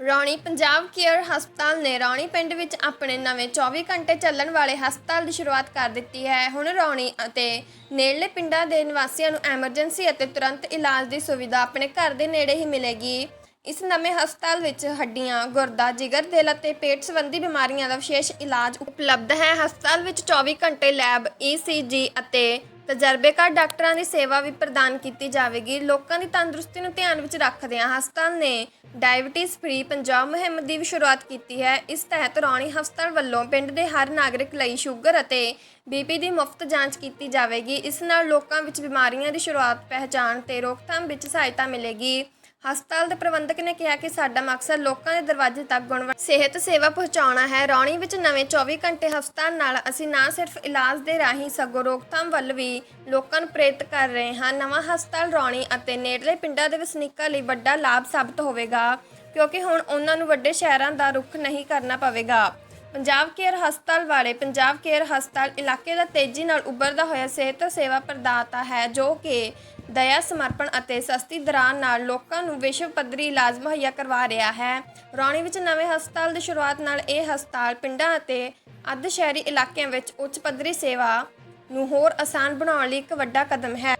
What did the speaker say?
Rauni Punjab care ਹਸਪਤਾਲ ਨੇ ਰੌਣੀ ਪਿੰਡ ਵਿੱਚ ਆਪਣੇ ਨਵੇਂ 24 ਘੰਟੇ ਚੱਲਣ ਵਾਲੇ ਹਸਪਤਾਲ ਦੀ ਸ਼ੁਰੂਆਤ ਕਰ ਦਿੱਤੀ ਹੈ। ਹੁਣ ਰੌਣੀ ਅਤੇ ਨੇੜਲੇ ਪਿੰਡਾਂ ਦੇ ਨਿਵਾਸੀਆਂ ਨੂੰ ਐਮਰਜੈਂਸੀ ਅਤੇ ਤੁਰੰਤ ਇਲਾਜ ਦੀ ਸੁਵਿਧਾ ਆਪਣੇ ਘਰ ਦੇ ਨੇੜੇ ਹੀ ਮਿਲੇਗੀ। ਇਸ ਨਵੇਂ ਹਸਪਤਾਲ ਵਿੱਚ ਹੱਡੀਆਂ, ਗੁਰਦਾ, ਜਿਗਰ, ਦਿਲ ਅਤੇ ਪੇਟ ਸੰਬੰਧੀ ਬਿਮਾਰੀਆਂ ਦਾ ਵਿਸ਼ੇਸ਼ ਇਲਾਜ ਉਪਲਬਧ ਹੈ। ਹਸਪਤਾਲ ਵਿੱਚ 24 ਘੰਟੇ ਲੈਬ, ECG ਅਤੇ ਤਜਰਬੇਕਾਰ ਡਾਕਟਰਾਂ ਦੀ ਸੇਵਾ ਵੀ ਪ੍ਰਦਾਨ ਕੀਤੀ ਜਾਵੇਗੀ। ਲੋਕਾਂ ਦੀ ਤੰਦਰੁਸਤੀ ਨੂੰ ਧਿਆਨ ਵਿੱਚ ਰੱਖਦਿਆਂ ਹਸਪਤਾਲ ਨੇ ਡਾਇਬਟੀਜ਼ ਫ੍ਰੀ ਪੰਜਾਬ ਮੁਹਿੰਮ ਦੀ ਵੀ ਸ਼ੁਰੂਆਤ ਕੀਤੀ ਹੈ। ਇਸ ਤਹਿਤ ਰੌਣੀ ਹਸਪਤਾਲ ਵੱਲੋਂ ਪਿੰਡ ਦੇ ਹਰ ਨਾਗਰਿਕ ਲਈ ਸ਼ੂਗਰ ਅਤੇ ਬੀਪੀ ਦੀ ਮੁਫਤ ਜਾਂਚ ਕੀਤੀ ਜਾਵੇਗੀ। ਇਸ ਨਾਲ ਲੋਕਾਂ ਵਿੱਚ ਬਿਮਾਰੀਆਂ ਦੀ ਸ਼ੁਰੂਆਤ, ਪਹਿਚਾਣ ਤੇ ਰੋਕਥਾਮ ਵਿੱਚ ਸਹਾਇਤਾ ਮਿਲੇਗੀ। ਹਸਪਤਾਲ ਦੇ ਪ੍ਰਬੰਧਕ ਨੇ ਕਿਹਾ ਕਿ ਸਾਡਾ ਮਕਸਦ ਲੋਕਾਂ ਦੇ ਦਰਵਾਜ਼ੇ ਤੱਕ ਗੁਣਵੱਤਾ ਸਿਹਤ ਸੇਵਾ ਪਹੁੰਚਾਉਣਾ ਹੈ। ਰੌਣੀ ਵਿੱਚ ਨਵੇਂ 24 ਘੰਟੇ ਹਸਪਤਾਲ ਨਾਲ ਅਸੀਂ ਨਾ ਸਿਰਫ ਇਲਾਜ ਦੇ ਰਾਹੀਂ ਸਗੋਂ ਰੋਕਥਾਮ ਵੱਲ ਵੀ ਲੋਕਾਂ ਨੂੰ ਪ੍ਰੇਰਿਤ ਕਰ ਰਹੇ ਹਾਂ। ਨਵਾਂ ਹਸਪਤਾਲ ਰੌਣੀ ਅਤੇ ਨੇੜਲੇ ਪਿੰਡਾਂ ਦੇ ਵਸਨੀਕਾਂ ਲਈ ਵੱਡਾ ਲਾਭ ਸਾਬਤ ਹੋਵੇਗਾ, ਕਿਉਂਕਿ ਹੁਣ ਉਹਨਾਂ ਨੂੰ ਵੱਡੇ ਸ਼ਹਿਰਾਂ ਦਾ ਰੁਖ ਨਹੀਂ ਕਰਨਾ ਪਵੇਗਾ। ਪੰਜਾਬ ਕੇਅਰ ਹਸਪਤਾਲ ਵਾਲੇ ਪੰਜਾਬ ਕੇਅਰ ਹਸਪਤਾਲ ਇਲਾਕੇ ਦਾ ਤੇਜ਼ੀ ਨਾਲ ਉੱਭਰਦਾ ਹੋਇਆ ਸਿਹਤ ਸੇਵਾ ਪ੍ਰਦਾਤਾ ਹੈ, ਜੋ ਕਿ ਦਇਆ, ਸਮਰਪਣ ਅਤੇ ਸਸਤੀ ਦਰਾਂ ਨਾਲ ਲੋਕਾਂ ਨੂੰ ਵਿਸ਼ਵ ਪੱਧਰੀ ਇਲਾਜ ਮੁਹੱਈਆ ਕਰਵਾ ਰਿਹਾ ਹੈ। ਰੌਣੀ ਵਿੱਚ ਨਵੇਂ ਹਸਪਤਾਲ ਦੀ ਸ਼ੁਰੂਆਤ ਨਾਲ ਇਹ ਹਸਪਤਾਲ ਪਿੰਡਾਂ ਅਤੇ ਅੱਧ ਸ਼ਹਿਰੀ ਇਲਾਕਿਆਂ ਵਿੱਚ ਉੱਚ ਪੱਧਰੀ ਸੇਵਾ ਨੂੰ ਹੋਰ ਆਸਾਨ ਬਣਾਉਣ ਲਈ ਇੱਕ ਵੱਡਾ ਕਦਮ ਹੈ।